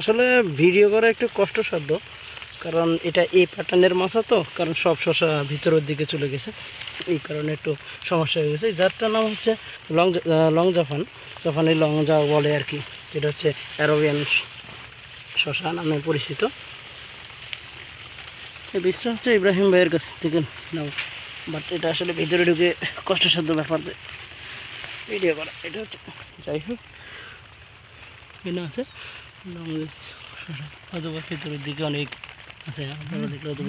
আসলে ভিডিও করা একটু কষ্টসাধ্য, কারণ এটা এই প্যাটার্নের মাছা তো, কারণ সব শশা ভিতরের দিকে চলে গেছে, এই কারণে একটু সমস্যা হয়ে গেছে। জাতটার নাম হচ্ছে লং লং জাপান জাপানি লং জা বলে আর কি, যেটা হচ্ছে অ্যারোবিয়ান শশা নামে পরিচিত। এই বীজটা হচ্ছে ইব্রাহিম ভাইয়ের কাছ থেকে নাও বাট এটা আসলে ভিতরে ঢুকে কষ্টসাধ্য ব্যাপার যে ভিডিও করা, এটা হচ্ছে, যাই হোক এখানে আছে। শসা ভিতরের দিকে অনেক আছে আপনারা দেখলে হয়তো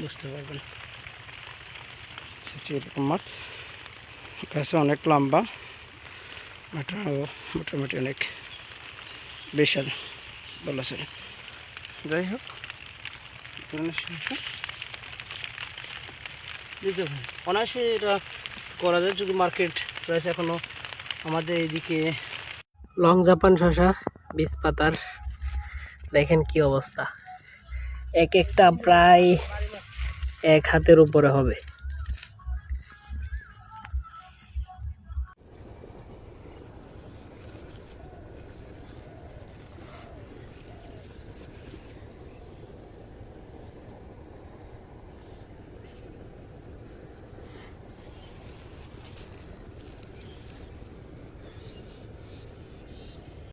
বুঝতে পারবেন। এরকম মাঠ। গাছে অনেক লম্বা মাঠটাও মোটামুটি অনেক বিশাল বলা চলে। যাই হোক দিতে অনায়াসে এটা করা যায় যদি মার্কেট প্রাইস এখনও আমাদের এইদিকে লং জাপান শশা বীজ পাতার দেখেন কি অবস্থা। এক একটা প্রায় এক হাতের উপরে হবে।